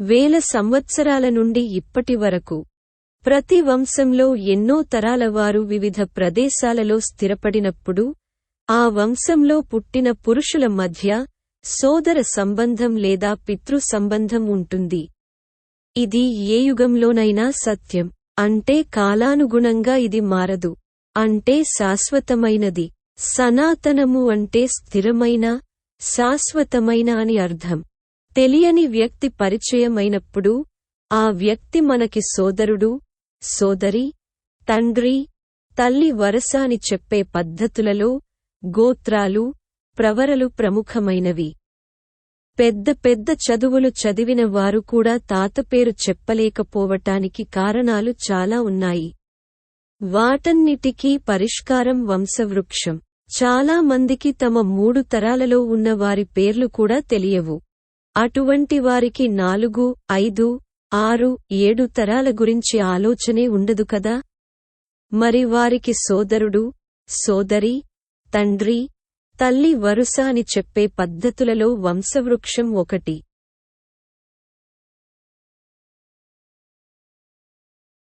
వేల సంవత్సరాల నుండి ఇప్పటి వరకు. ప్రతి వంశంలో ఎన్నో తరాల వారు వివిధ ప్రదేశాలలో స్థిరపడినప్పుడు ఆ వంశంలో పుట్టిన పురుషుల మధ్య సోదర సంబంధం లేదా పితృ సంబంధం ఉంటుంది. ఇది ఏ యుగంలోనైనా సత్యం. అంటే కాలానుగుణంగా ఇది మారదు. అంటే శాశ్వతమైనది. సనాతనము అంటే స్థిరమైన శాశ్వతమైన అని అర్థం. తెలియని వ్యక్తి పరిచయమైనప్పుడు ఆ వ్యక్తి మనకి సోదరుడు సోదరి తండ్రి తల్లి వరస అని చెప్పే పద్ధతులలో గోత్రాలు ప్రవరలు ప్రముఖమైనవి. పెద్ద పెద్ద చదువులు చదివిన వారు కూడా తాత పేరు చెప్పలేకపోవటానికి కారణాలు చాలా ఉన్నాయి. వాటన్నిటికీ పరిష్కారం వంశవృక్షం. చాలా మందికి తమ మూడు తరాలలో ఉన్న వారి పేర్లు కూడా తెలియవు. అటువంటి వారికి నాలుగు ఐదు ఆరు ఏడు తరాల గురించి ఆలోచనే ఉండదు కదా? మరి వారికి సోదరుడు సోదరి తండ్రి తల్లి వరుస అని చెప్పే పద్ధతులలో వంశవృక్షం ఒకటి.